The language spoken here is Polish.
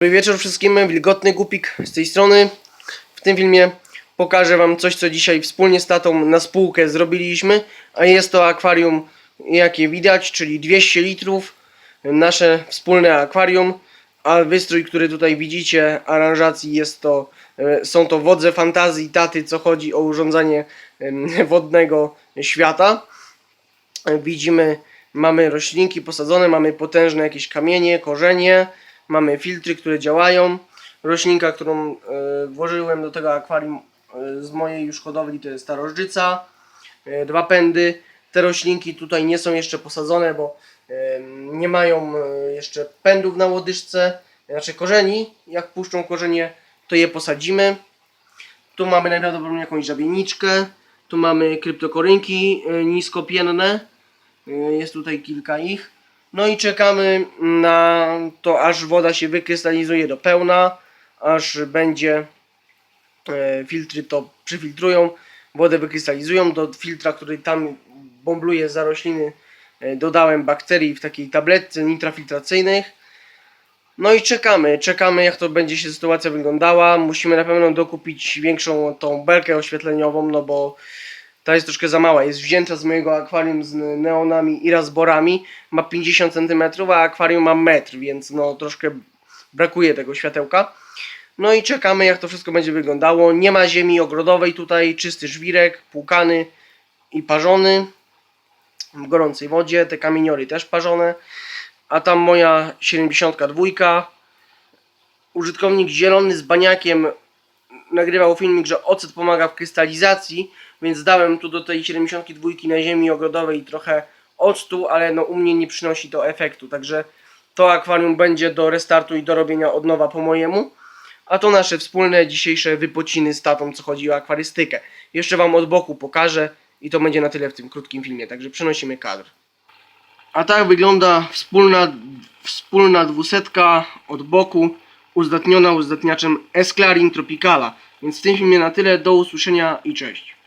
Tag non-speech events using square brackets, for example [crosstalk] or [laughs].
Dobry wieczór wszystkim, Wilgotny Gupik z tej strony. W tym filmie pokażę Wam coś, co dzisiaj wspólnie z tatą na spółkę zrobiliśmy, a jest to akwarium, jakie widać, czyli 200 litrów, nasze wspólne akwarium, a wystrój, który tutaj widzicie, aranżacji jest to, e, są to wodze fantazji taty, co chodzi o urządzanie [laughs] wodnego świata. Widzimy, mamy roślinki posadzone, mamy potężne jakieś kamienie, korzenie, mamy filtry, które działają. Roślinka, którą e, włożyłem do tego akwarium e, z mojej już hodowli, to jest starożczyca. E, dwa pędy. Te roślinki tutaj nie są jeszcze posadzone, bo nie mają jeszcze pędów na łodyżce, znaczy korzeni. Jak puszczą korzenie, to je posadzimy. Tu mamy najprawdopodobniej jakąś żabieniczkę. Tu mamy kryptokorynki niskopienne. Jest tutaj kilka ich. No i czekamy na to, aż woda się wykrystalizuje do pełna, aż będzie e, filtry to przyfiltrują, wodę wykrystalizują. Do filtra, który tam bombluje za rośliny, e, dodałem bakterii w takiej tabletce nitrafiltracyjnych. No i czekamy, czekamy jak to będzie się sytuacja wyglądała. Musimy na pewno dokupić większą tą belkę oświetleniową, no bo ta jest troszkę za mała. Jest wzięta z mojego akwarium z neonami i razborami. Ma 50 cm, a akwarium ma metr, więc no troszkę brakuje tego światełka. No i czekamy jak to wszystko będzie wyglądało. Nie ma ziemi ogrodowej tutaj, czysty żwirek, płukany i parzony w gorącej wodzie. Te kamieniory też parzone. A tam moja 72. Użytkownik zielony z baniakiem nagrywał filmik, że ocet pomaga w krystalizacji, więc dałem tu do tej 72 na ziemi ogrodowej trochę octu, ale no u mnie nie przynosi to efektu, także to akwarium będzie do restartu i do robienia od nowa po mojemu. A to nasze wspólne dzisiejsze wypociny z tatą, co chodzi o akwarystykę. Jeszcze Wam od boku pokażę i to będzie na tyle w tym krótkim filmie, także przenosimy kadr. A tak wygląda wspólna, wspólna dwusetka od boku, uzdatniona uzdatniaczem Esclarin Tropicala. Więc w tym filmie na tyle, do usłyszenia i cześć.